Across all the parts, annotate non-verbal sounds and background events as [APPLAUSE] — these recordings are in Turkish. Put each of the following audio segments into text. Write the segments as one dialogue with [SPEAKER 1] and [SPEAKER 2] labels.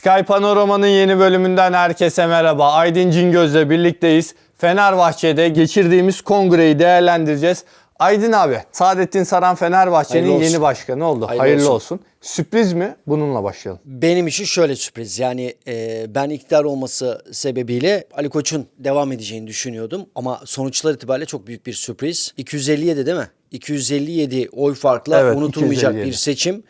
[SPEAKER 1] Sky Panorama'nın yeni bölümünden herkese merhaba. Aydın Cingöz'le birlikteyiz. Fenerbahçe'de geçirdiğimiz kongreyi değerlendireceğiz. Aydın abi, Saadettin Saran Fenerbahçe'nin yeni başkanı oldu. Hayırlı,
[SPEAKER 2] Hayırlı
[SPEAKER 1] olsun.
[SPEAKER 2] olsun.
[SPEAKER 1] Sürpriz mi? Bununla başlayalım.
[SPEAKER 2] Benim için şöyle sürpriz. Yani e, ben iktidar olması sebebiyle Ali Koç'un devam edeceğini düşünüyordum. Ama sonuçlar itibariyle çok büyük bir sürpriz. 257 değil mi? 257 oy farkla
[SPEAKER 1] Evet,
[SPEAKER 2] unutulmayacak
[SPEAKER 1] 257.
[SPEAKER 2] bir seçim.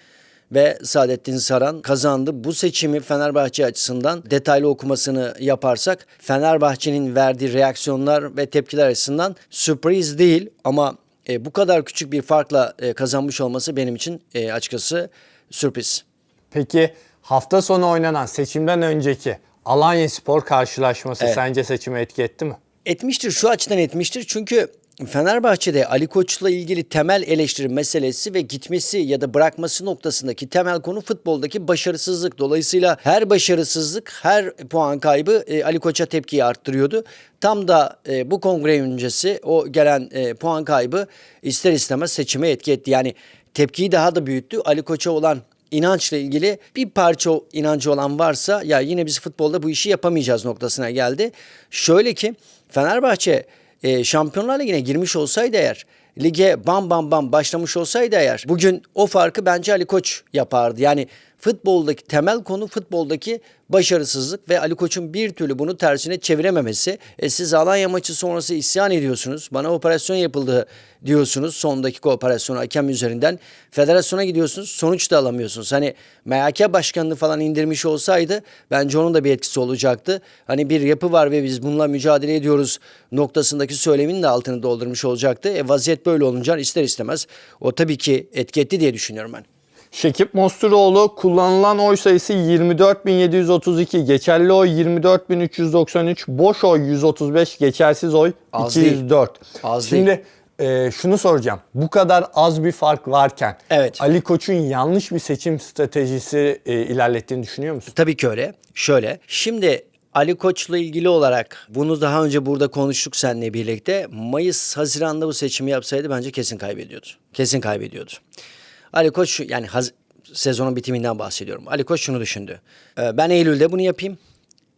[SPEAKER 2] Ve Saadettin Saran kazandı. Bu seçimi Fenerbahçe açısından detaylı okumasını yaparsak Fenerbahçe'nin verdiği reaksiyonlar ve tepkiler açısından sürpriz değil ama e, bu kadar küçük bir farkla e, kazanmış olması benim için e, açıkçası sürpriz.
[SPEAKER 1] Peki hafta sonu oynanan seçimden önceki Alanya Spor karşılaşması
[SPEAKER 2] Evet.
[SPEAKER 1] sence seçime etki etti mi?
[SPEAKER 2] Etmiştir şu açıdan etmiştir çünkü Fenerbahçe'de Ali Koç'la ilgili temel eleştiri meselesi ve gitmesi ya da bırakması noktasındaki temel konu futboldaki başarısızlık. Dolayısıyla her başarısızlık, her puan kaybı e, Ali Koç'a tepkiyi arttırıyordu. Tam da e, bu kongre öncesi o gelen e, puan kaybı ister istemez seçime etki etti. Yani tepkiyi daha da büyüttü. Ali Koç'a olan inançla ilgili bir parça inancı olan varsa ya yine biz futbolda bu işi yapamayacağız noktasına geldi. Şöyle ki Fenerbahçe e, Şampiyonlar Ligi'ne girmiş olsaydı eğer lige bam bam bam başlamış olsaydı eğer bugün o farkı bence Ali Koç yapardı. Yani futboldaki temel konu futboldaki başarısızlık ve Ali Koç'un bir türlü bunu tersine çevirememesi. E siz Alanya maçı sonrası isyan ediyorsunuz. Bana operasyon yapıldı diyorsunuz. Son dakika operasyonu hakem üzerinden. Federasyona gidiyorsunuz. Sonuç da alamıyorsunuz. Hani MHK başkanlığı falan indirmiş olsaydı bence onun da bir etkisi olacaktı. Hani bir yapı var ve biz bununla mücadele ediyoruz noktasındaki söylemin de altını doldurmuş olacaktı. E vaziyet böyle olunca ister istemez o tabii ki etki etti diye düşünüyorum ben.
[SPEAKER 1] Şekip Mosturoğlu kullanılan oy sayısı 24.732, geçerli oy 24.393, boş oy 135, geçersiz oy
[SPEAKER 2] Az değil.
[SPEAKER 1] 204.
[SPEAKER 2] Az
[SPEAKER 1] Şimdi e, şunu soracağım. Bu kadar az bir fark varken
[SPEAKER 2] Evet.
[SPEAKER 1] Ali Koç'un yanlış bir seçim stratejisi e, ilerlettiğini düşünüyor musun?
[SPEAKER 2] Tabii ki öyle. Şöyle. Şimdi Ali Koç'la ilgili olarak bunu daha önce burada konuştuk seninle birlikte. Mayıs, Haziran'da bu seçimi yapsaydı bence kesin kaybediyordu. Kesin kaybediyordu. Ali Koç yani haz- sezonun bitiminden bahsediyorum. Ali Koç şunu düşündü. Ee, ben Eylül'de bunu yapayım.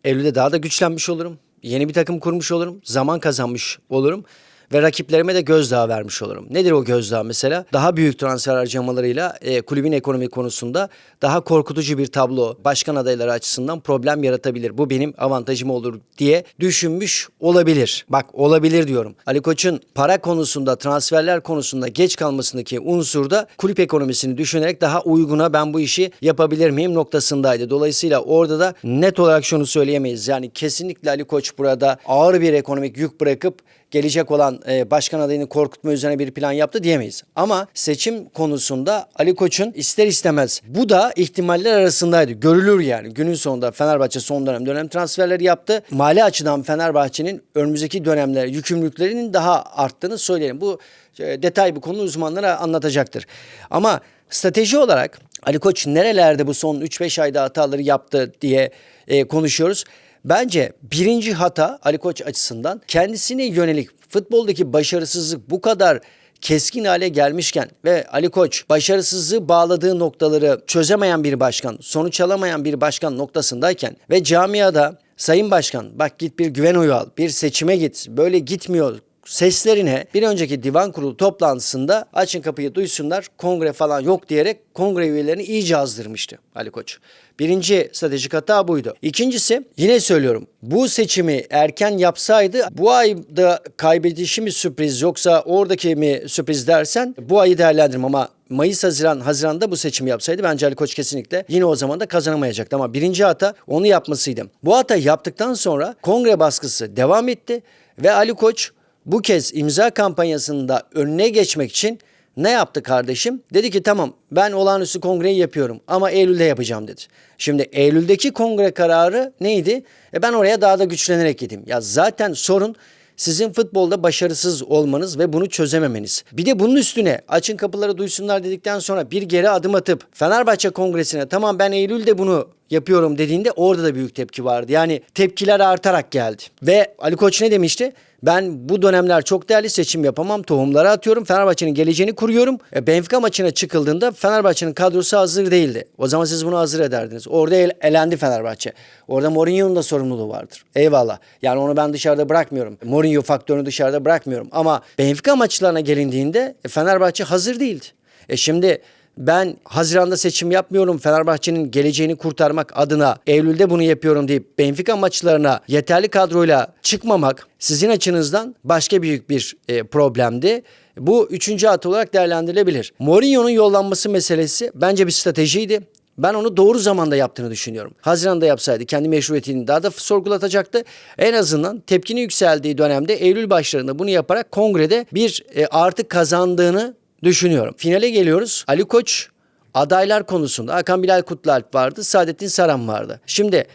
[SPEAKER 2] Eylül'de daha da güçlenmiş olurum. Yeni bir takım kurmuş olurum. Zaman kazanmış olurum. Ve rakiplerime de gözdağı vermiş olurum. Nedir o gözdağı mesela? Daha büyük transfer harcamalarıyla e, kulübün ekonomi konusunda daha korkutucu bir tablo başkan adayları açısından problem yaratabilir. Bu benim avantajım olur diye düşünmüş olabilir. Bak olabilir diyorum. Ali Koç'un para konusunda, transferler konusunda geç kalmasındaki unsur da kulüp ekonomisini düşünerek daha uyguna ben bu işi yapabilir miyim noktasındaydı. Dolayısıyla orada da net olarak şunu söyleyemeyiz. Yani kesinlikle Ali Koç burada ağır bir ekonomik yük bırakıp gelecek olan e, başkan adayını korkutma üzerine bir plan yaptı diyemeyiz. Ama seçim konusunda Ali Koç'un ister istemez bu da ihtimaller arasındaydı. Görülür yani. Günün sonunda Fenerbahçe son dönem dönem transferleri yaptı. Mali açıdan Fenerbahçe'nin önümüzdeki dönemler yükümlülüklerinin daha arttığını söyleyelim. Bu e, detay bu konu uzmanlara anlatacaktır. Ama strateji olarak Ali Koç nerelerde bu son 3-5 ayda hataları yaptı diye e, konuşuyoruz. Bence birinci hata Ali Koç açısından kendisine yönelik futboldaki başarısızlık bu kadar keskin hale gelmişken ve Ali Koç başarısızlığı bağladığı noktaları çözemeyen bir başkan, sonuç alamayan bir başkan noktasındayken ve camiada Sayın Başkan bak git bir güven oyu al, bir seçime git, böyle gitmiyor seslerine bir önceki divan kurulu toplantısında açın kapıyı duysunlar kongre falan yok diyerek kongre üyelerini iyice azdırmıştı Ali Koç. Birinci stratejik hata buydu. İkincisi yine söylüyorum bu seçimi erken yapsaydı bu ayda kaybedişi mi sürpriz yoksa oradaki mi sürpriz dersen bu ayı değerlendiririm ama Mayıs, Haziran, Haziran'da bu seçimi yapsaydı bence Ali Koç kesinlikle yine o zaman da kazanamayacaktı. Ama birinci hata onu yapmasıydı. Bu hata yaptıktan sonra kongre baskısı devam etti ve Ali Koç bu kez imza kampanyasında önüne geçmek için ne yaptı kardeşim? Dedi ki tamam ben olağanüstü kongreyi yapıyorum ama Eylül'de yapacağım dedi. Şimdi Eylül'deki kongre kararı neydi? E ben oraya daha da güçlenerek gideyim. Ya zaten sorun sizin futbolda başarısız olmanız ve bunu çözememeniz. Bir de bunun üstüne açın kapıları duysunlar dedikten sonra bir geri adım atıp Fenerbahçe Kongresi'ne tamam ben Eylül'de bunu yapıyorum dediğinde orada da büyük tepki vardı. Yani tepkiler artarak geldi. Ve Ali Koç ne demişti? Ben bu dönemler çok değerli seçim yapamam. Tohumları atıyorum. Fenerbahçe'nin geleceğini kuruyorum. E, Benfica maçına çıkıldığında Fenerbahçe'nin kadrosu hazır değildi. O zaman siz bunu hazır ederdiniz. Orada el- elendi Fenerbahçe. Orada Mourinho'nun da sorumluluğu vardır. Eyvallah. Yani onu ben dışarıda bırakmıyorum. Mourinho faktörünü dışarıda bırakmıyorum. Ama Benfica maçlarına gelindiğinde e, Fenerbahçe hazır değildi. E şimdi ben Haziran'da seçim yapmıyorum. Fenerbahçe'nin geleceğini kurtarmak adına Eylül'de bunu yapıyorum deyip Benfica maçlarına yeterli kadroyla çıkmamak sizin açınızdan başka büyük bir e, problemdi. Bu üçüncü at olarak değerlendirilebilir. Mourinho'nun yollanması meselesi bence bir stratejiydi. Ben onu doğru zamanda yaptığını düşünüyorum. Haziran'da yapsaydı kendi meşruiyetini daha da sorgulatacaktı. En azından tepkinin yükseldiği dönemde Eylül başlarında bunu yaparak kongrede bir e, artı kazandığını düşünüyorum. Finale geliyoruz. Ali Koç adaylar konusunda Hakan Bilal Kutlualp vardı, Saadettin Saran vardı. Şimdi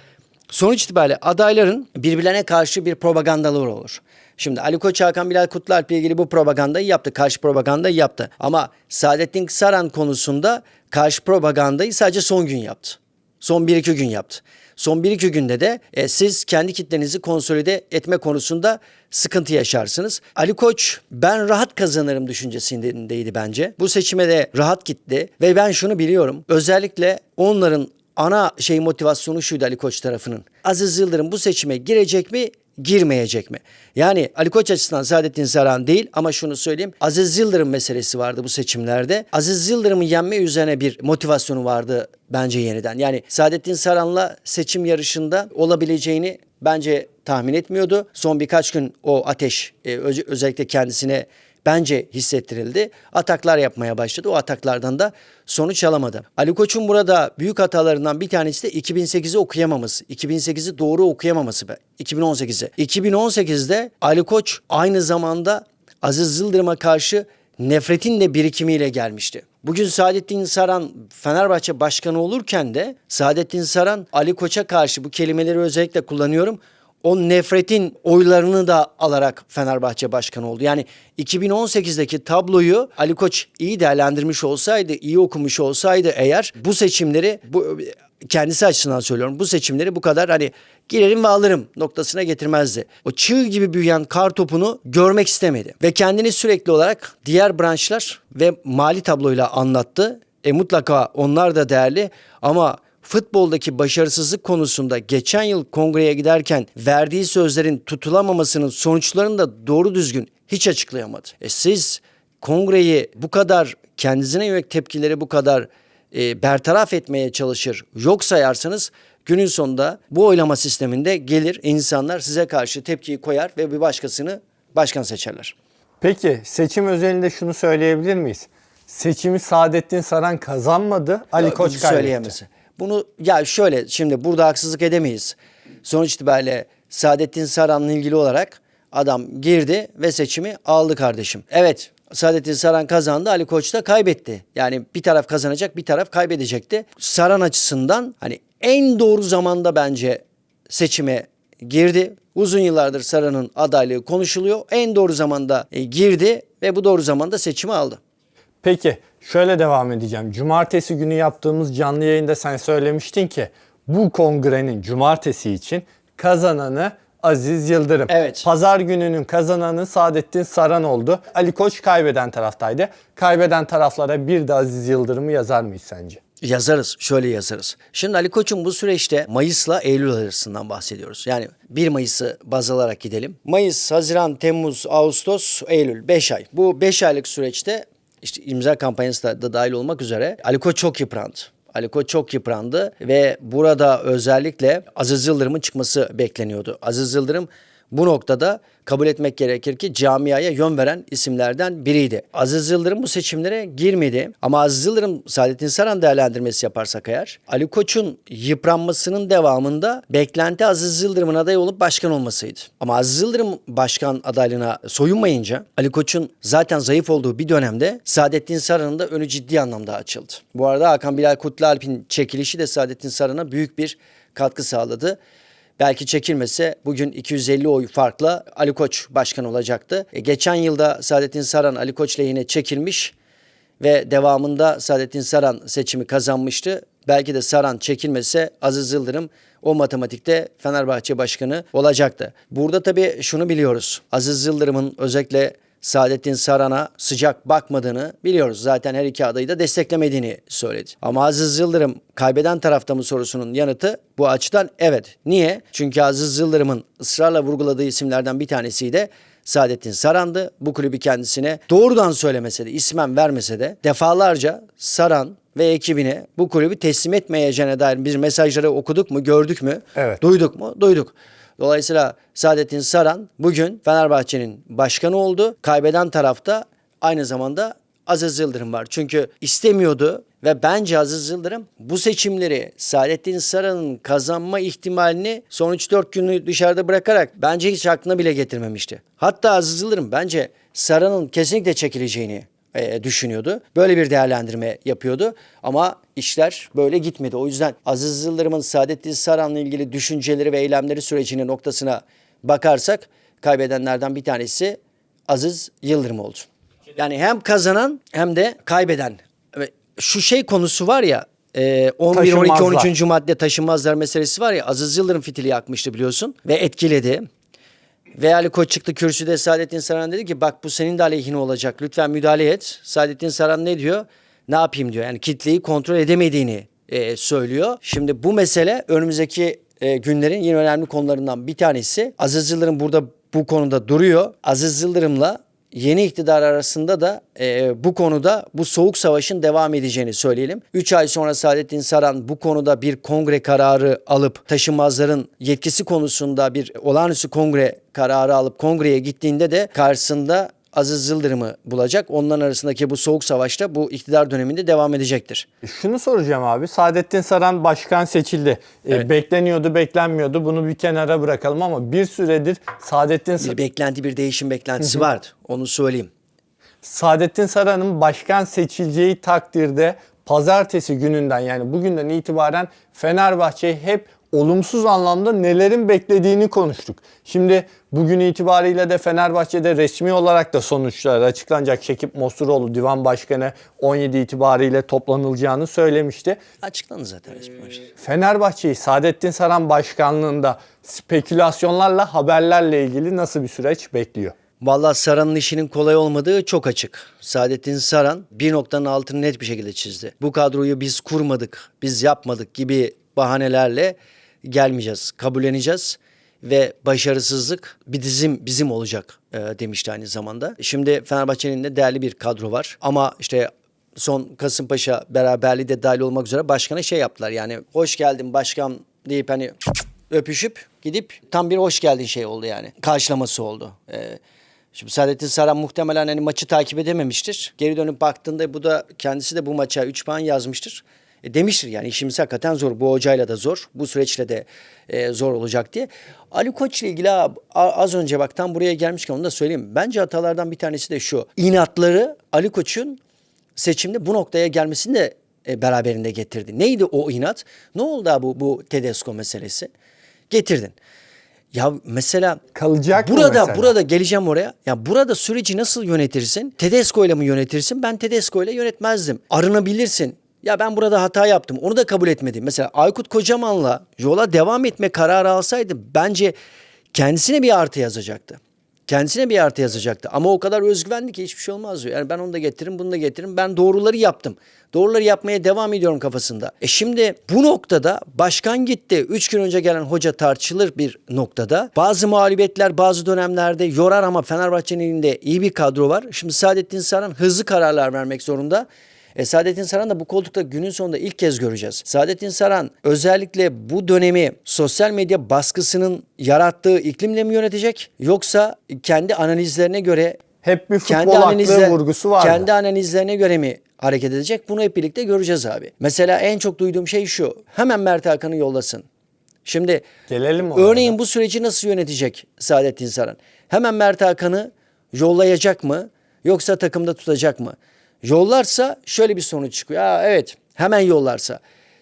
[SPEAKER 2] sonuç itibariyle adayların birbirlerine karşı bir propagandaları olur. Şimdi Ali Koç Hakan Bilal Kutlualp ile ilgili bu propagandayı yaptı. Karşı propagandayı yaptı. Ama Saadettin Saran konusunda karşı propagandayı sadece son gün yaptı. Son 1-2 gün yaptı. Son 1-2 günde de e, siz kendi kitlenizi konsolide etme konusunda sıkıntı yaşarsınız. Ali Koç ben rahat kazanırım düşüncesindeydi bence. Bu seçime de rahat gitti ve ben şunu biliyorum. Özellikle onların ana şey motivasyonu şuydu Ali Koç tarafının. Aziz Yıldırım bu seçime girecek mi? Girmeyecek mi? Yani Ali Koç açısından Saadettin Saran değil ama şunu söyleyeyim. Aziz Yıldırım meselesi vardı bu seçimlerde. Aziz Yıldırım'ı yenme üzerine bir motivasyonu vardı bence yeniden. Yani Saadettin Saran'la seçim yarışında olabileceğini bence tahmin etmiyordu. Son birkaç gün o ateş e, öz- özellikle kendisine bence hissettirildi. Ataklar yapmaya başladı. O ataklardan da sonuç alamadı. Ali Koç'un burada büyük hatalarından bir tanesi de 2008'i okuyamaması. 2008'i doğru okuyamaması be. 2018'i. 2018'de Ali Koç aynı zamanda Aziz Yıldırım'a karşı nefretin de birikimiyle gelmişti. Bugün Saadettin Saran Fenerbahçe başkanı olurken de Saadettin Saran Ali Koç'a karşı bu kelimeleri özellikle kullanıyorum o nefretin oylarını da alarak Fenerbahçe başkanı oldu. Yani 2018'deki tabloyu Ali Koç iyi değerlendirmiş olsaydı, iyi okumuş olsaydı eğer bu seçimleri bu kendisi açısından söylüyorum. Bu seçimleri bu kadar hani girerim ve alırım noktasına getirmezdi. O çığ gibi büyüyen kar topunu görmek istemedi ve kendini sürekli olarak diğer branşlar ve mali tabloyla anlattı. E mutlaka onlar da değerli ama futboldaki başarısızlık konusunda geçen yıl kongreye giderken verdiği sözlerin tutulamamasının sonuçlarını da doğru düzgün hiç açıklayamadı. E siz kongreyi bu kadar kendisine yönelik tepkileri bu kadar e, bertaraf etmeye çalışır yok sayarsanız günün sonunda bu oylama sisteminde gelir insanlar size karşı tepkiyi koyar ve bir başkasını başkan seçerler.
[SPEAKER 1] Peki seçim özelinde şunu söyleyebilir miyiz? Seçimi Saadettin Saran kazanmadı, Ali Koç kaybetti.
[SPEAKER 2] söyleyemez. Bunu ya şöyle şimdi burada haksızlık edemeyiz. Sonuç itibariyle Saadettin Saran'la ilgili olarak adam girdi ve seçimi aldı kardeşim. Evet Saadettin Saran kazandı Ali Koç da kaybetti. Yani bir taraf kazanacak bir taraf kaybedecekti. Saran açısından hani en doğru zamanda bence seçime girdi. Uzun yıllardır Saran'ın adaylığı konuşuluyor. En doğru zamanda e, girdi ve bu doğru zamanda seçimi aldı.
[SPEAKER 1] Peki şöyle devam edeceğim. Cumartesi günü yaptığımız canlı yayında sen söylemiştin ki bu kongrenin cumartesi için kazananı Aziz Yıldırım.
[SPEAKER 2] Evet.
[SPEAKER 1] Pazar gününün kazananı Saadettin Saran oldu. Ali Koç kaybeden taraftaydı. Kaybeden taraflara bir de Aziz Yıldırım'ı yazar mıyız sence?
[SPEAKER 2] Yazarız, şöyle yazarız. Şimdi Ali Koç'un bu süreçte Mayıs'la Eylül arasından bahsediyoruz. Yani 1 Mayıs'ı baz alarak gidelim. Mayıs, Haziran, Temmuz, Ağustos, Eylül 5 ay. Bu 5 aylık süreçte işte imza kampanyası da, da dahil olmak üzere Ali Koç çok yıprandı. Ali Koç çok yıprandı ve burada özellikle Aziz Yıldırım'ın çıkması bekleniyordu. Aziz Yıldırım bu noktada kabul etmek gerekir ki camiaya yön veren isimlerden biriydi. Aziz Yıldırım bu seçimlere girmedi ama Aziz Yıldırım Saadettin Saran değerlendirmesi yaparsak eğer Ali Koç'un yıpranmasının devamında beklenti Aziz Yıldırım'ın aday olup başkan olmasıydı. Ama Aziz Yıldırım başkan adaylığına soyunmayınca Ali Koç'un zaten zayıf olduğu bir dönemde Saadettin Saran'ın da önü ciddi anlamda açıldı. Bu arada Hakan Bilal Kutlualp'in çekilişi de Saadettin Saran'a büyük bir katkı sağladı. Belki çekilmese bugün 250 oy farkla Ali Koç başkan olacaktı. E, geçen yılda Saadettin Saran Ali Koç lehine çekilmiş ve devamında Saadettin Saran seçimi kazanmıştı. belki de Saran çekilmese Aziz Yıldırım o matematikte Fenerbahçe başkanı olacaktı. Burada tabii şunu biliyoruz. Aziz Yıldırım'ın özellikle Saadettin Saran'a sıcak bakmadığını biliyoruz. Zaten her iki adayı da desteklemediğini söyledi. Ama Aziz Yıldırım kaybeden tarafta mı sorusunun yanıtı bu açıdan evet. Niye? Çünkü Aziz Yıldırım'ın ısrarla vurguladığı isimlerden bir tanesiydi. Saadettin Saran'dı. Bu kulübü kendisine doğrudan söylemese de ismen vermese de defalarca Saran ve ekibine bu kulübü teslim etmeyeceğine dair bir mesajları okuduk mu, gördük mü,
[SPEAKER 1] Evet.
[SPEAKER 2] duyduk mu? Duyduk. Dolayısıyla Saadettin Saran bugün Fenerbahçe'nin başkanı oldu. Kaybeden tarafta aynı zamanda Aziz Yıldırım var. Çünkü istemiyordu ve bence Aziz Yıldırım bu seçimleri Saadettin Saran'ın kazanma ihtimalini son 3-4 günü dışarıda bırakarak bence hiç aklına bile getirmemişti. Hatta Aziz Yıldırım bence Saran'ın kesinlikle çekileceğini e, düşünüyordu. Böyle bir değerlendirme yapıyordu ama işler böyle gitmedi. O yüzden Aziz Yıldırım'ın Saadettin Saran'la ilgili düşünceleri ve eylemleri sürecinin noktasına bakarsak kaybedenlerden bir tanesi Aziz Yıldırım oldu. Yani hem kazanan hem de kaybeden. Şu şey konusu var ya e, 11, 12,
[SPEAKER 1] Taşınmazlar.
[SPEAKER 2] 13. madde taşınmazlar meselesi var ya Aziz Yıldırım fitili yakmıştı biliyorsun ve etkiledi. Ve Ali Koç çıktı kürsüde Saadettin Saran dedi ki bak bu senin de aleyhine olacak lütfen müdahale et. Saadettin Saran ne diyor? Ne yapayım diyor. Yani kitleyi kontrol edemediğini e, söylüyor. Şimdi bu mesele önümüzdeki e, günlerin yine önemli konularından bir tanesi. Aziz Yıldırım burada bu konuda duruyor. Aziz Yıldırım'la yeni iktidar arasında da e, bu konuda bu soğuk savaşın devam edeceğini söyleyelim. 3 ay sonra Saadettin Saran bu konuda bir kongre kararı alıp taşınmazların yetkisi konusunda bir olağanüstü kongre kararı alıp kongreye gittiğinde de karşısında Aziz Yıldırım'ı bulacak. Onların arasındaki bu soğuk savaşta bu iktidar döneminde devam edecektir.
[SPEAKER 1] Şunu soracağım abi. Saadettin Saran başkan seçildi. E, bekleniyordu, beklenmiyordu. Bunu bir kenara bırakalım ama bir süredir Saadettin Sa-
[SPEAKER 2] Bir beklenti, bir değişim beklentisi vardı. Onu söyleyeyim.
[SPEAKER 1] Saadettin Saran'ın başkan seçileceği takdirde pazartesi gününden yani bugünden itibaren Fenerbahçe'yi hep olumsuz anlamda nelerin beklediğini konuştuk. Şimdi bugün itibariyle de Fenerbahçe'de resmi olarak da sonuçlar açıklanacak. Şekip Mosturoğlu divan başkanı 17 itibariyle toplanılacağını söylemişti.
[SPEAKER 2] Açıklandı zaten resmi olarak.
[SPEAKER 1] Fenerbahçe'yi Saadettin Saran başkanlığında spekülasyonlarla haberlerle ilgili nasıl bir süreç bekliyor?
[SPEAKER 2] Vallahi Saran'ın işinin kolay olmadığı çok açık. Saadettin Saran bir noktanın altını net bir şekilde çizdi. Bu kadroyu biz kurmadık, biz yapmadık gibi bahanelerle gelmeyeceğiz, kabulleneceğiz ve başarısızlık bir dizim bizim olacak e, demişti aynı zamanda. Şimdi Fenerbahçe'nin de değerli bir kadro var ama işte son Kasımpaşa beraberliği de dahil olmak üzere başkana şey yaptılar. Yani hoş geldin başkan deyip hani öpüşüp gidip tam bir hoş geldin şey oldu yani. Karşılaması oldu. Ee, şimdi Saadettin Saran muhtemelen hani maçı takip edememiştir. Geri dönüp baktığında bu da kendisi de bu maça 3 puan yazmıştır. E, demiştir yani işimiz hakikaten zor. Bu hocayla da zor. Bu süreçle de e, zor olacak diye. Ali Koç ile ilgili az önce bak tam buraya gelmişken onu da söyleyeyim. Bence hatalardan bir tanesi de şu. İnatları Ali Koç'un seçimde bu noktaya gelmesini de e, beraberinde getirdi. Neydi o inat? Ne oldu abi bu, bu Tedesco meselesi? Getirdin. Ya mesela
[SPEAKER 1] Kalacak
[SPEAKER 2] burada
[SPEAKER 1] mesela?
[SPEAKER 2] burada geleceğim oraya. Ya burada süreci nasıl yönetirsin? Tedesco ile mi yönetirsin? Ben Tedesco ile yönetmezdim. Arınabilirsin. Ya ben burada hata yaptım. Onu da kabul etmedim. Mesela Aykut Kocaman'la yola devam etme kararı alsaydı bence kendisine bir artı yazacaktı. Kendisine bir artı yazacaktı. Ama o kadar özgüvenli ki hiçbir şey olmaz diyor. Yani ben onu da getiririm, bunu da getiririm. Ben doğruları yaptım. Doğruları yapmaya devam ediyorum kafasında. E şimdi bu noktada başkan gitti. Üç gün önce gelen hoca tartışılır bir noktada. Bazı mağlubiyetler bazı dönemlerde yorar ama Fenerbahçe'nin elinde iyi bir kadro var. Şimdi Saadettin Saran hızlı kararlar vermek zorunda. E, Saadettin Saran da bu koltukta günün sonunda ilk kez göreceğiz. Saadettin Saran özellikle bu dönemi sosyal medya baskısının yarattığı iklimle mi yönetecek? Yoksa kendi analizlerine göre
[SPEAKER 1] Hep bir
[SPEAKER 2] kendi
[SPEAKER 1] futbol aklı
[SPEAKER 2] analizler,
[SPEAKER 1] vurgusu vardı.
[SPEAKER 2] kendi analizlerine göre mi hareket edecek? Bunu hep birlikte göreceğiz abi. Mesela en çok duyduğum şey şu. Hemen Mert Hakan'ı yollasın. Şimdi
[SPEAKER 1] Gelelim
[SPEAKER 2] örneğin bu süreci nasıl yönetecek Saadettin Saran? Hemen Mert Hakan'ı yollayacak mı yoksa takımda tutacak mı? Yollarsa şöyle bir sonuç çıkıyor. Aa, evet hemen yollarsa.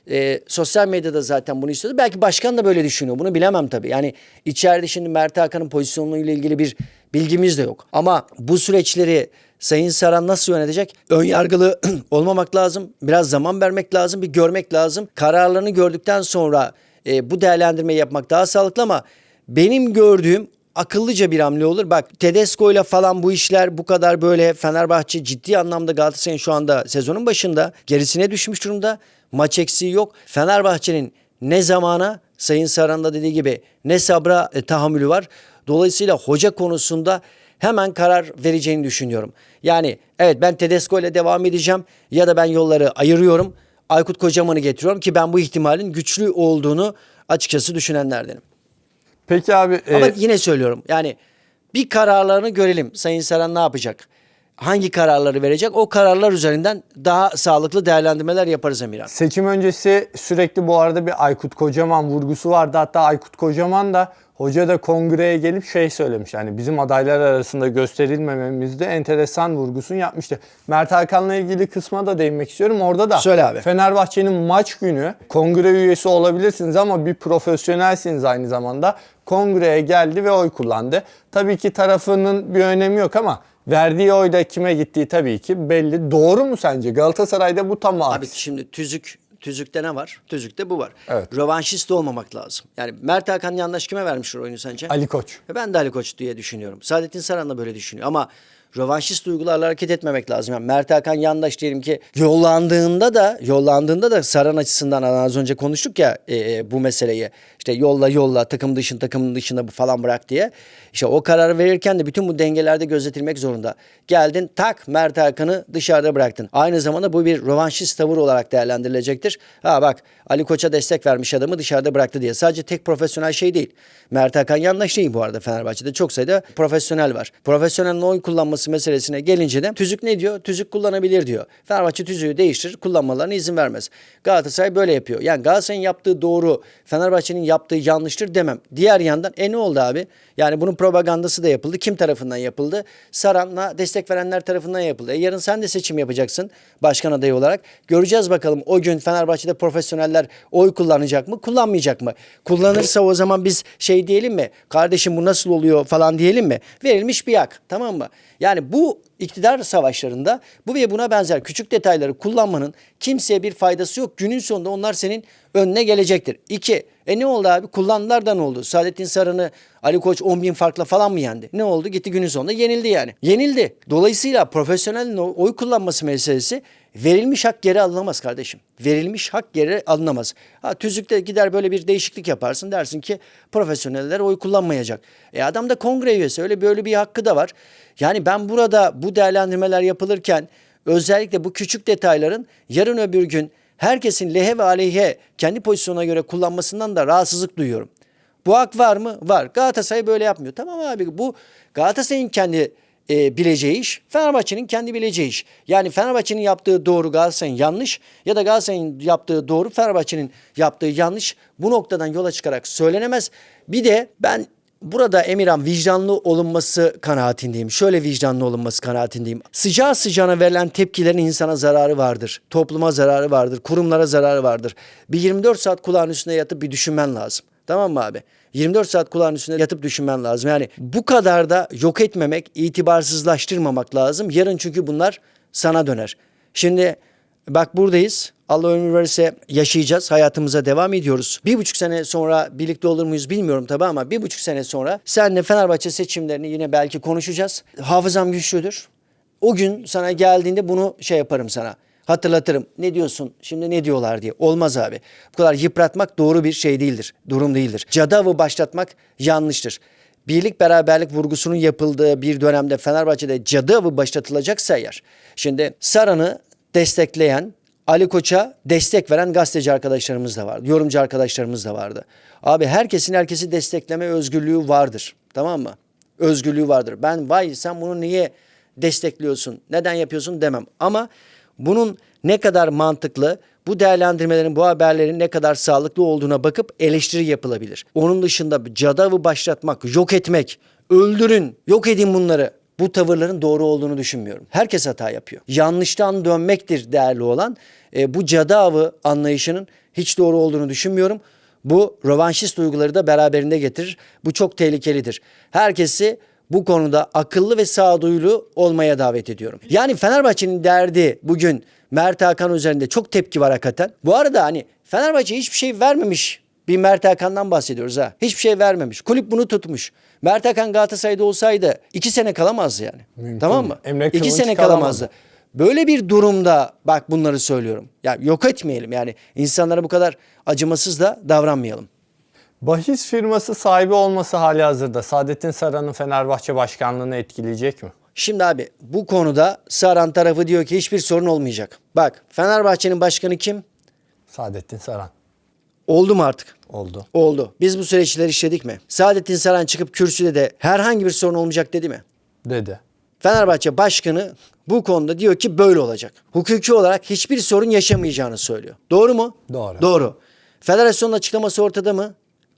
[SPEAKER 2] Ee, sosyal medyada zaten bunu istiyordu. Belki başkan da böyle düşünüyor. Bunu bilemem tabii. Yani içeride şimdi Mert Hakan'ın pozisyonuyla ilgili bir bilgimiz de yok. Ama bu süreçleri Sayın Saran nasıl yönetecek? Ön yargılı [CLEARS THROAT] olmamak lazım. Biraz zaman vermek lazım. Bir görmek lazım. Kararlarını gördükten sonra e, bu değerlendirmeyi yapmak daha sağlıklı ama benim gördüğüm akıllıca bir hamle olur. Bak Tedesco ile falan bu işler bu kadar böyle Fenerbahçe ciddi anlamda Galatasaray'ın şu anda sezonun başında gerisine düşmüş durumda. Maç eksiği yok. Fenerbahçe'nin ne zamana Sayın Saran da dediği gibi ne sabra e, tahammülü var. Dolayısıyla hoca konusunda hemen karar vereceğini düşünüyorum. Yani evet ben Tedesco ile devam edeceğim ya da ben yolları ayırıyorum. Aykut Kocaman'ı getiriyorum ki ben bu ihtimalin güçlü olduğunu açıkçası düşünenlerdenim.
[SPEAKER 1] Peki abi e,
[SPEAKER 2] Ama yine söylüyorum yani bir kararlarını görelim. Sayın Saran ne yapacak? Hangi kararları verecek? O kararlar üzerinden daha sağlıklı değerlendirmeler yaparız Emirhan.
[SPEAKER 1] seçim öncesi sürekli bu arada bir Aykut Kocaman vurgusu vardı. Hatta Aykut Kocaman da hoca da kongreye gelip şey söylemiş. Yani bizim adaylar arasında gösterilmememizde enteresan vurgusunu yapmıştı. Mert Hakan'la ilgili kısma da değinmek istiyorum. Orada da
[SPEAKER 2] Söyle abi.
[SPEAKER 1] Fenerbahçe'nin maç günü kongre üyesi olabilirsiniz ama bir profesyonelsiniz aynı zamanda. Kongreye geldi ve oy kullandı. Tabii ki tarafının bir önemi yok ama verdiği oyda kime gittiği tabii ki belli. Doğru mu sence? Galatasaray'da bu tam
[SPEAKER 2] Abi
[SPEAKER 1] aksi.
[SPEAKER 2] şimdi tüzük tüzükte ne var? Tüzükte bu var.
[SPEAKER 1] Evet.
[SPEAKER 2] Rövanşist olmamak lazım. Yani Mert Hakan yandaş kime vermiş oyunu sence?
[SPEAKER 1] Ali Koç.
[SPEAKER 2] Ben de Ali Koç diye düşünüyorum. Saadettin Saran da böyle düşünüyor ama rövanşist duygularla hareket etmemek lazım. Yani Mert Hakan yandaş diyelim ki yollandığında da yollandığında da Saran açısından az önce konuştuk ya e, e, bu meseleyi. İşte yolla yolla takım dışın takımın dışında bu falan bırak diye. İşte o kararı verirken de bütün bu dengelerde gözetilmek zorunda. Geldin tak Mert Hakan'ı dışarıda bıraktın. Aynı zamanda bu bir rövanşist tavır olarak değerlendirilecektir. Ha bak Ali Koç'a destek vermiş adamı dışarıda bıraktı diye. Sadece tek profesyonel şey değil. Mert Hakan yanlış değil bu arada Fenerbahçe'de. Çok sayıda profesyonel var. Profesyonelin oy kullanması meselesine gelince de tüzük ne diyor? Tüzük kullanabilir diyor. Fenerbahçe tüzüğü değiştirir, kullanmalarına izin vermez. Galatasaray böyle yapıyor. Yani Galatasaray'ın yaptığı doğru, Fenerbahçe'nin yaptığı yanlıştır demem. Diğer yandan e ne oldu abi? Yani bunun propagandası da yapıldı. Kim tarafından yapıldı? Saran'la destek verenler tarafından yapıldı. E yarın sen de seçim yapacaksın başkan adayı olarak. Göreceğiz bakalım o gün Fenerbahçe'de profesyoneller oy kullanacak mı, kullanmayacak mı? Kullanırsa o zaman biz şey diyelim mi? Kardeşim bu nasıl oluyor falan diyelim mi? Verilmiş bir hak. Tamam mı? Yani bu iktidar savaşlarında bu ve buna benzer küçük detayları kullanmanın kimseye bir faydası yok. Günün sonunda onlar senin önüne gelecektir. İki, e ne oldu abi? Kullandılar da ne oldu? Saadettin Saran'ı Ali Koç 10 bin farkla falan mı yendi? Ne oldu? Gitti günün sonunda yenildi yani. Yenildi. Dolayısıyla profesyonelin oy kullanması meselesi verilmiş hak geri alınamaz kardeşim. Verilmiş hak geri alınamaz. Ha tüzükte gider böyle bir değişiklik yaparsın dersin ki profesyoneller oy kullanmayacak. E adam da kongre üyesi öyle böyle bir hakkı da var. Yani ben burada bu değerlendirmeler yapılırken özellikle bu küçük detayların yarın öbür gün herkesin lehe ve aleyhe kendi pozisyonuna göre kullanmasından da rahatsızlık duyuyorum. Bu hak var mı? Var. Galatasaray böyle yapmıyor. Tamam abi bu Galatasaray'ın kendi e, bileceği iş, Fenerbahçe'nin kendi bileceği iş. Yani Fenerbahçe'nin yaptığı doğru Galatasaray'ın yanlış ya da Galatasaray'ın yaptığı doğru Fenerbahçe'nin yaptığı yanlış. Bu noktadan yola çıkarak söylenemez. Bir de ben Burada Emirhan vicdanlı olunması kanaatindeyim. Şöyle vicdanlı olunması kanaatindeyim. Sıcağı sıcağına verilen tepkilerin insana zararı vardır. Topluma zararı vardır. Kurumlara zararı vardır. Bir 24 saat kulağın üstünde yatıp bir düşünmen lazım. Tamam mı abi? 24 saat kulağın üstünde yatıp düşünmen lazım. Yani bu kadar da yok etmemek, itibarsızlaştırmamak lazım. Yarın çünkü bunlar sana döner. Şimdi bak buradayız. Allah ömür verirse yaşayacağız. Hayatımıza devam ediyoruz. Bir buçuk sene sonra birlikte olur muyuz bilmiyorum tabii ama bir buçuk sene sonra senle Fenerbahçe seçimlerini yine belki konuşacağız. Hafızam güçlüdür. O gün sana geldiğinde bunu şey yaparım sana. Hatırlatırım. Ne diyorsun? Şimdi ne diyorlar diye. Olmaz abi. Bu kadar yıpratmak doğru bir şey değildir. Durum değildir. Cadı avı başlatmak yanlıştır. Birlik beraberlik vurgusunun yapıldığı bir dönemde Fenerbahçe'de cadı avı başlatılacaksa eğer. Şimdi Saran'ı destekleyen Ali Koç'a destek veren gazeteci arkadaşlarımız da vardı. Yorumcu arkadaşlarımız da vardı. Abi herkesin herkesi destekleme özgürlüğü vardır. Tamam mı? Özgürlüğü vardır. Ben vay sen bunu niye destekliyorsun, neden yapıyorsun demem. Ama bunun ne kadar mantıklı, bu değerlendirmelerin, bu haberlerin ne kadar sağlıklı olduğuna bakıp eleştiri yapılabilir. Onun dışında cadavı başlatmak, yok etmek, öldürün, yok edin bunları. Bu tavırların doğru olduğunu düşünmüyorum. Herkes hata yapıyor. Yanlıştan dönmektir değerli olan. E, bu cadı avı anlayışının hiç doğru olduğunu düşünmüyorum. Bu rövanşist duyguları da beraberinde getirir. Bu çok tehlikelidir. Herkesi bu konuda akıllı ve sağduyulu olmaya davet ediyorum. Yani Fenerbahçe'nin derdi bugün Mert Hakan üzerinde çok tepki var hakikaten. Bu arada hani Fenerbahçe hiçbir şey vermemiş bir Mert Hakan'dan bahsediyoruz ha. Hiçbir şey vermemiş. Kulüp bunu tutmuş. Mert Hakan Galatasaray'da olsaydı iki sene kalamazdı yani.
[SPEAKER 1] Mümkün
[SPEAKER 2] tamam mı?
[SPEAKER 1] Emre
[SPEAKER 2] iki sene kalamazdı. Böyle bir durumda bak bunları söylüyorum. Ya yok etmeyelim yani insanlara bu kadar acımasız da davranmayalım.
[SPEAKER 1] Bahis firması sahibi olması hali hazırda Saadettin Saran'ın Fenerbahçe başkanlığını etkileyecek mi?
[SPEAKER 2] Şimdi abi bu konuda Saran tarafı diyor ki hiçbir sorun olmayacak. Bak Fenerbahçe'nin başkanı kim?
[SPEAKER 1] Saadettin Saran
[SPEAKER 2] Oldu mu artık?
[SPEAKER 1] oldu.
[SPEAKER 2] Oldu. Biz bu süreçleri işledik mi? Saadettin Saran çıkıp kürsüde de herhangi bir sorun olmayacak dedi mi?
[SPEAKER 1] Dedi.
[SPEAKER 2] Fenerbahçe başkanı bu konuda diyor ki böyle olacak. Hukuki olarak hiçbir sorun yaşamayacağını söylüyor. Doğru mu?
[SPEAKER 1] Doğru.
[SPEAKER 2] Doğru. Federasyonun açıklaması ortada mı?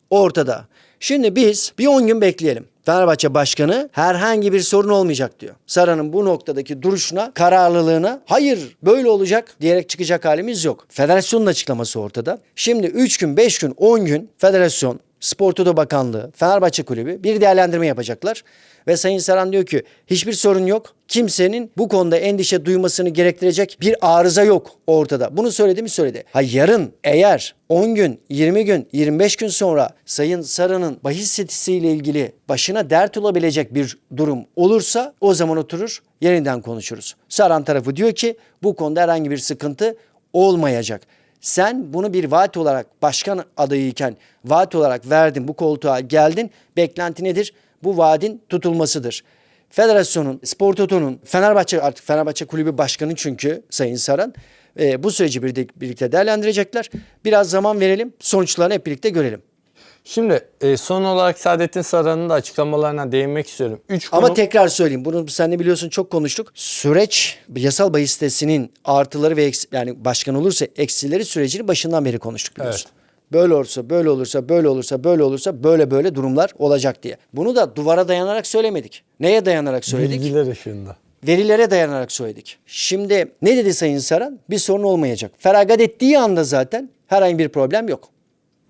[SPEAKER 2] Ortada. Şimdi biz bir 10 gün bekleyelim. Fenerbahçe Başkanı herhangi bir sorun olmayacak diyor. Saran'ın bu noktadaki duruşuna, kararlılığına hayır böyle olacak diyerek çıkacak halimiz yok. Federasyonun açıklaması ortada. Şimdi 3 gün, 5 gün, 10 gün federasyon, Spor Toto Bakanlığı, Fenerbahçe Kulübü bir değerlendirme yapacaklar. Ve Sayın Saran diyor ki hiçbir sorun yok. Kimsenin bu konuda endişe duymasını gerektirecek bir arıza yok ortada. Bunu söyledi mi söyledi. Ha yarın eğer 10 gün, 20 gün, 25 gün sonra Sayın Saran'ın bahis setisiyle ilgili başına dert olabilecek bir durum olursa o zaman oturur yeniden konuşuruz. Saran tarafı diyor ki bu konuda herhangi bir sıkıntı olmayacak. Sen bunu bir vaat olarak başkan adayıyken vaat olarak verdin bu koltuğa geldin. Beklenti nedir? Bu vaadin tutulmasıdır. Federasyonun, Spor Toto'nun, Fenerbahçe artık Fenerbahçe Kulübü Başkanı çünkü Sayın Saran e, bu süreci birlikte, değerlendirecekler. Biraz zaman verelim, sonuçlarını hep birlikte görelim.
[SPEAKER 1] Şimdi e, son olarak Saadettin Saran'ın da açıklamalarına değinmek istiyorum. Üç
[SPEAKER 2] Ama
[SPEAKER 1] konu-
[SPEAKER 2] tekrar söyleyeyim. Bunu sen de biliyorsun çok konuştuk. Süreç yasal bahis sitesinin artıları ve eksi, yani başkan olursa eksileri sürecini başından beri konuştuk biliyorsun. Böyle olursa, böyle olursa, böyle olursa, böyle olursa böyle böyle durumlar olacak diye. Bunu da duvara dayanarak söylemedik. Neye dayanarak söyledik?
[SPEAKER 1] bilgiler ışığında.
[SPEAKER 2] Verilere dayanarak söyledik. Şimdi ne dedi Sayın Saran? Bir sorun olmayacak. Feragat ettiği anda zaten herhangi bir problem yok.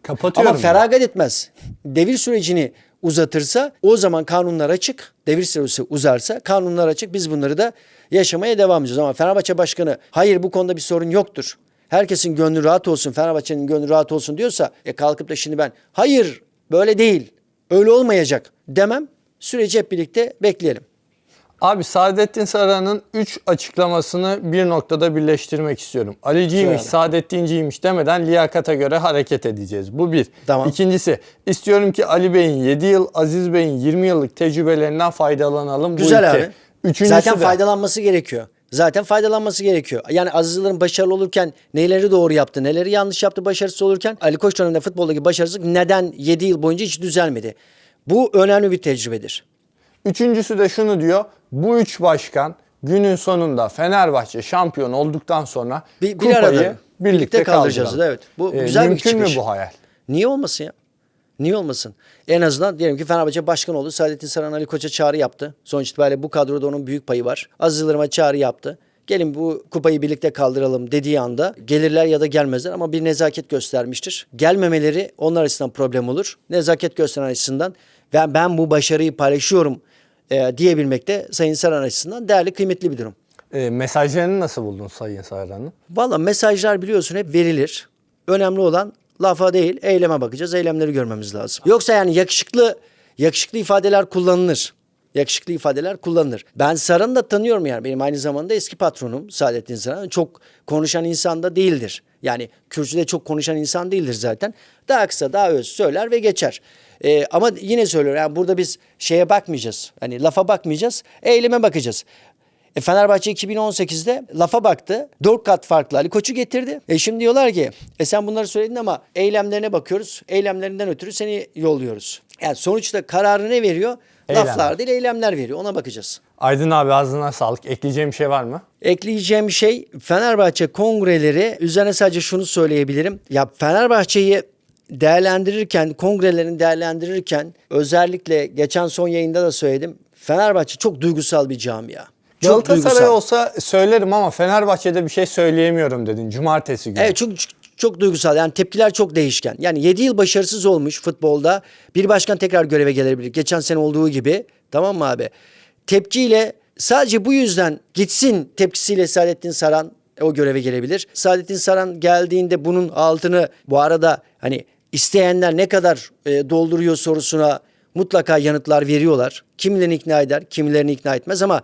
[SPEAKER 1] Kapatıyorum.
[SPEAKER 2] Ama feragat etmez. Devir sürecini uzatırsa o zaman kanunlar açık. Devir süresi uzarsa kanunlar açık. Biz bunları da yaşamaya devam edeceğiz. Ama Fenerbahçe Başkanı hayır bu konuda bir sorun yoktur. Herkesin gönlü rahat olsun, Fenerbahçe'nin gönlü rahat olsun diyorsa e kalkıp da şimdi ben hayır böyle değil, öyle olmayacak demem. Süreci hep birlikte bekleyelim.
[SPEAKER 1] Abi Saadettin Saran'ın 3 açıklamasını bir noktada birleştirmek istiyorum. Aliciymiş,
[SPEAKER 2] Söyle.
[SPEAKER 1] Saadettinciğmiş demeden liyakata göre hareket edeceğiz. Bu bir.
[SPEAKER 2] Tamam.
[SPEAKER 1] İkincisi istiyorum ki Ali Bey'in 7 yıl, Aziz Bey'in 20 yıllık tecrübelerinden faydalanalım.
[SPEAKER 2] Güzel
[SPEAKER 1] Bu iki.
[SPEAKER 2] abi.
[SPEAKER 1] Üçüncüsü
[SPEAKER 2] Zaten
[SPEAKER 1] de,
[SPEAKER 2] faydalanması gerekiyor. Zaten faydalanması gerekiyor. Yani Aziz Yıldırım başarılı olurken neleri doğru yaptı, neleri yanlış yaptı başarısız olurken Ali Koç döneminde futboldaki başarısızlık neden 7 yıl boyunca hiç düzelmedi? Bu önemli bir tecrübedir.
[SPEAKER 1] Üçüncüsü de şunu diyor. Bu üç başkan günün sonunda Fenerbahçe şampiyon olduktan sonra
[SPEAKER 2] Bir, bir
[SPEAKER 1] kupayı
[SPEAKER 2] arada
[SPEAKER 1] birlikte,
[SPEAKER 2] birlikte kaldıracağız.
[SPEAKER 1] kaldıralım.
[SPEAKER 2] Evet. Bu
[SPEAKER 1] Ee,
[SPEAKER 2] güzel bir
[SPEAKER 1] mümkün mü
[SPEAKER 2] çıkış.
[SPEAKER 1] bu hayal?
[SPEAKER 2] Niye olmasın ya? Niye olmasın? En azından diyelim ki Fenerbahçe başkan oldu. Saadettin Saran Ali Koç'a çağrı yaptı. Sonuç itibariyle bu kadroda onun büyük payı var. Aziz Yıldırım'a çağrı yaptı. Gelin bu kupayı birlikte kaldıralım dediği anda gelirler ya da gelmezler ama bir nezaket göstermiştir. Gelmemeleri onlar açısından problem olur. Nezaket gösteren açısından ve ben bu başarıyı paylaşıyorum e, diyebilmek de Sayın Saran açısından değerli kıymetli bir durum.
[SPEAKER 1] Ee, mesajlarını nasıl buldun Sayın Saran'ın?
[SPEAKER 2] Valla mesajlar biliyorsun hep verilir. Önemli olan lafa değil eyleme bakacağız. Eylemleri görmemiz lazım. Yoksa yani yakışıklı yakışıklı ifadeler kullanılır. Yakışıklı ifadeler kullanılır. Ben Saran'ı da tanıyorum yani. Benim aynı zamanda eski patronum Saadettin Saran. Çok konuşan insan da değildir. Yani kürsüde çok konuşan insan değildir zaten. Daha kısa, daha öz söyler ve geçer. Ee, ama yine söylüyorum yani burada biz şeye bakmayacağız. Hani lafa bakmayacağız. Eyleme bakacağız. E Fenerbahçe 2018'de lafa baktı. 4 kat farklı Ali Koç'u getirdi. E şimdi diyorlar ki e sen bunları söyledin ama eylemlerine bakıyoruz. Eylemlerinden ötürü seni yolluyoruz. Yani sonuçta kararı ne veriyor?
[SPEAKER 1] Eylemler.
[SPEAKER 2] Laflar değil eylemler veriyor. Ona bakacağız.
[SPEAKER 1] Aydın abi ağzına sağlık. Ekleyeceğim bir şey var mı?
[SPEAKER 2] Ekleyeceğim şey Fenerbahçe kongreleri üzerine sadece şunu söyleyebilirim. Ya Fenerbahçe'yi değerlendirirken, kongrelerini değerlendirirken özellikle geçen son yayında da söyledim. Fenerbahçe çok duygusal bir camia. Çok
[SPEAKER 1] Galatasaray
[SPEAKER 2] duygusal.
[SPEAKER 1] olsa söylerim ama Fenerbahçe'de bir şey söyleyemiyorum dedin Cumartesi günü.
[SPEAKER 2] Evet çok çok- duygusal. Yani tepkiler çok değişken. Yani 7 yıl başarısız olmuş futbolda. Bir başkan tekrar göreve gelebilir. Geçen sene olduğu gibi Tamam mı abi? Tepkiyle sadece bu yüzden gitsin tepkisiyle Saadettin Saran o göreve gelebilir. Saadettin Saran geldiğinde bunun altını bu arada hani isteyenler ne kadar e, dolduruyor sorusuna mutlaka yanıtlar veriyorlar. Kimilerini ikna eder, kimilerini ikna etmez ama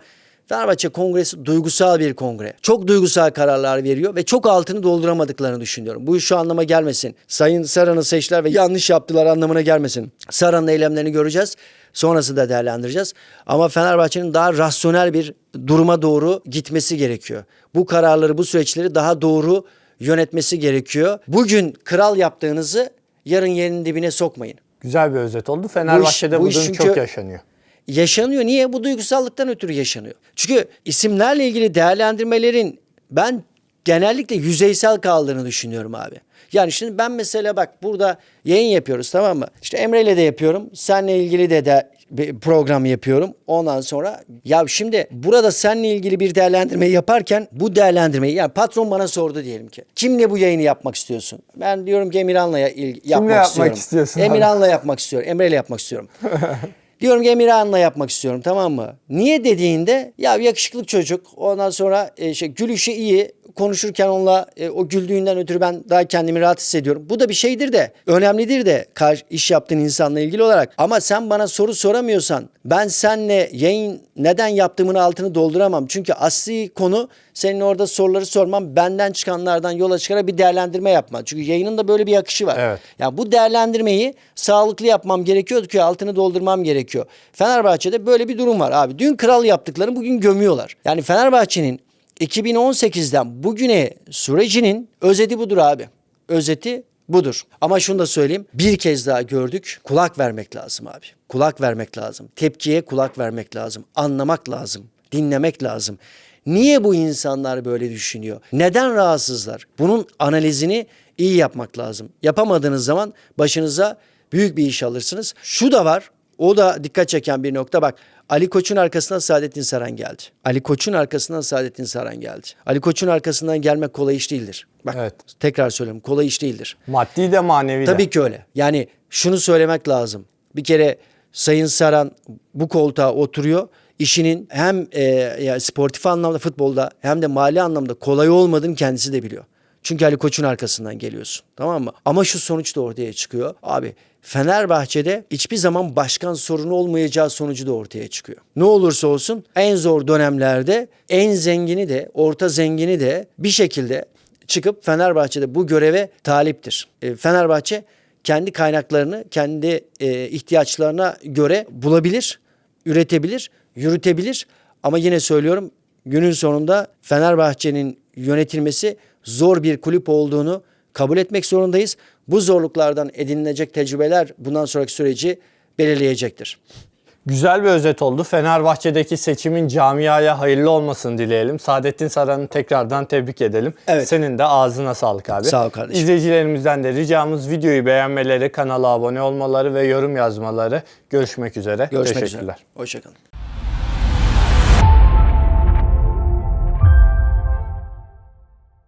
[SPEAKER 2] Fenerbahçe Kongresi duygusal bir kongre. Çok duygusal kararlar veriyor ve çok altını dolduramadıklarını düşünüyorum. Bu şu anlama gelmesin. Sayın Saran'ı seçtiler ve yanlış yaptılar anlamına gelmesin. Saran'ın eylemlerini göreceğiz. Sonrası da değerlendireceğiz. Ama Fenerbahçe'nin daha rasyonel bir duruma doğru gitmesi gerekiyor. Bu kararları, bu süreçleri daha doğru yönetmesi gerekiyor. Bugün kral yaptığınızı yarın yerin dibine sokmayın.
[SPEAKER 1] Güzel bir özet oldu. Fenerbahçe'de
[SPEAKER 2] bu
[SPEAKER 1] bu,
[SPEAKER 2] iş
[SPEAKER 1] durum
[SPEAKER 2] çünkü-
[SPEAKER 1] çok yaşanıyor.
[SPEAKER 2] Yaşanıyor. Niye? Bu duygusallıktan ötürü yaşanıyor. Çünkü isimlerle ilgili değerlendirmelerin ben genellikle yüzeysel kaldığını düşünüyorum abi. Yani şimdi ben mesela bak burada yayın yapıyoruz tamam mı? İşte Emre ile de yapıyorum. Seninle ilgili de, de bir program yapıyorum. Ondan sonra ya şimdi burada seninle ilgili bir değerlendirme yaparken bu değerlendirmeyi yani patron bana sordu diyelim ki. Kimle bu yayını yapmak istiyorsun? Ben diyorum ki Emirhan'la yapmak
[SPEAKER 1] yapmak
[SPEAKER 2] istiyorum.
[SPEAKER 1] istiyorsun abi?
[SPEAKER 2] Emirhan'la yapmak istiyorum. Emre ile yapmak istiyorum. [LAUGHS] Diyorum ki Emirhan'la yapmak istiyorum tamam mı? Niye dediğinde ya yakışıklı çocuk ondan sonra e, şey, gülüşü iyi konuşurken onunla e, o güldüğünden ötürü ben daha kendimi rahat hissediyorum. Bu da bir şeydir de önemlidir de karşı iş yaptığın insanla ilgili olarak. Ama sen bana soru soramıyorsan ben senle yayın neden yaptığımın altını dolduramam. Çünkü asli konu senin orada soruları sormam benden çıkanlardan yola çıkarak bir değerlendirme yapman. Çünkü yayının da böyle bir akışı var.
[SPEAKER 1] Evet.
[SPEAKER 2] Ya bu değerlendirmeyi sağlıklı yapmam gerekiyordu ki altını doldurmam gerekiyor. Fenerbahçe'de böyle bir durum var abi. Dün kral yaptıklarını bugün gömüyorlar. Yani Fenerbahçe'nin 2018'den bugüne sürecinin özeti budur abi. Özeti budur. Ama şunu da söyleyeyim. Bir kez daha gördük. Kulak vermek lazım abi. Kulak vermek lazım. Tepkiye kulak vermek lazım. Anlamak lazım. Dinlemek lazım. Niye bu insanlar böyle düşünüyor? Neden rahatsızlar? Bunun analizini iyi yapmak lazım. Yapamadığınız zaman başınıza büyük bir iş alırsınız. Şu da var. O da dikkat çeken bir nokta bak. Ali Koç'un arkasından Saadettin Saran geldi. Ali Koç'un arkasından Saadettin Saran geldi. Ali Koç'un arkasından gelmek kolay iş değildir. Bak
[SPEAKER 1] Evet.
[SPEAKER 2] tekrar söylüyorum kolay iş değildir.
[SPEAKER 1] Maddi de manevi de.
[SPEAKER 2] Tabii ki öyle. Yani şunu söylemek lazım. Bir kere Sayın Saran bu koltuğa oturuyor. İşinin hem e, yani sportif anlamda futbolda hem de mali anlamda kolay olmadığını kendisi de biliyor. Çünkü Ali Koç'un arkasından geliyorsun. Tamam mı? Ama şu sonuç da ortaya çıkıyor. Abi Fenerbahçe'de hiçbir zaman başkan sorunu olmayacağı sonucu da ortaya çıkıyor. Ne olursa olsun en zor dönemlerde en zengini de orta zengini de bir şekilde çıkıp Fenerbahçe'de bu göreve taliptir. E, Fenerbahçe kendi kaynaklarını kendi e, ihtiyaçlarına göre bulabilir, üretebilir, yürütebilir. Ama yine söylüyorum günün sonunda Fenerbahçe'nin yönetilmesi zor bir kulüp olduğunu kabul etmek zorundayız. Bu zorluklardan edinilecek tecrübeler bundan sonraki süreci belirleyecektir.
[SPEAKER 1] Güzel bir özet oldu. Fenerbahçe'deki seçimin camiaya hayırlı olmasını dileyelim. Saadettin Saran'ı tekrardan tebrik edelim.
[SPEAKER 2] Evet.
[SPEAKER 1] Senin de ağzına sağlık abi.
[SPEAKER 2] Sağ ol kardeşim.
[SPEAKER 1] İzleyicilerimizden de ricamız videoyu beğenmeleri, kanala abone olmaları ve yorum yazmaları. Görüşmek üzere.
[SPEAKER 2] Görüşmek
[SPEAKER 1] Teşekkürler.
[SPEAKER 2] üzere. Hoşçakalın.